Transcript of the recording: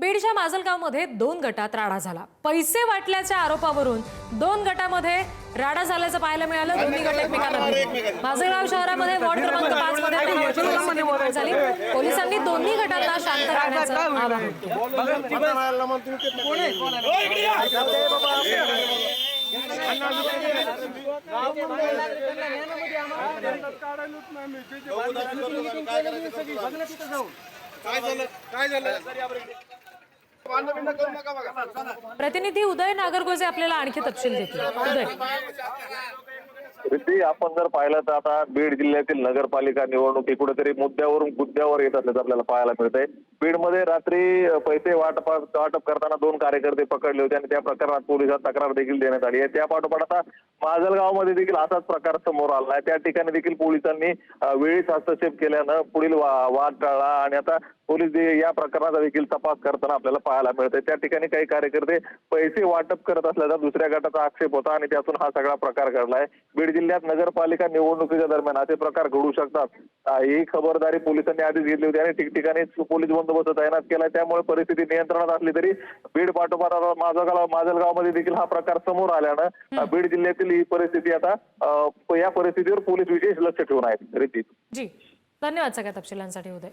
बीडच्या माजलगावमध्ये दोन गटात राडा झाला पैसे वाटल्याच्या आरोपावरून दोन गटामध्ये राडा झाल्याचं पाहायला मिळालं दोन्ही गट एकमेकांना. माजलगाव शहरामध्ये वॉर्ड क्रमांक पाच मध्ये झाली पोलिसांनी दोन्ही गटांना शांत राहण्याचं आवाहन काय झालं काय झालं प्रतिनिधी उदय नागरगोजे आपल्याला आणखी तपशील देतील. उदय. रिद्धी आपण जर पाहिलं तर आता बीड जिल्ह्यातील नगरपालिका निवडणुकी कुठेतरी मुद्द्यावरून मुद्द्यावर येत असल्याचं आपल्याला पाहायला मिळतंय. बीडमध्ये रात्री पैसे वाटप वाटप करताना दोन कार्यकर्ते पकडले होते आणि त्या प्रकरणात पोलिसात तक्रार देखील देण्यात आली आहे. त्या पाठोपाठ आता माजलगावमध्ये देखील असाच प्रकार समोर आला आहे. त्या ठिकाणी देखील पोलिसांनी वेळीच हस्तक्षेप केल्यानं पुढील वाद टाळला आणि आता पोलीस या प्रकरणाचा देखील तपास करताना आपल्याला पाहायला मिळतंय. त्या ठिकाणी काही कार्यकर्ते पैसे वाटप करत असल्याचा दुसऱ्या गटाचा आक्षेप होता आणि त्यातून हा सगळा प्रकार घडलाय. बीड जिल्ह्यात नगरपालिका निवडणुकीच्या दरम्यान असे प्रकार घडू शकतात ही खबरदारी पोलिसांनी आधीच घेतली होती आणि ठिकठिकाणी पोलीस बंदोबस्त तैनात केलाय त्यामुळे परिस्थिती नियंत्रणात असली तरी बीड पाठोपाठ माजलगाव माजलगावमध्ये देखील हा प्रकार समोर आल्यानं बीड जिल्ह्यातील ही परिस्थिती आता या परिस्थितीवर पोलीस विशेष लक्ष ठेवून आहेत रिती जी धन्यवाद सगळ्या तपशिलांसाठी उदय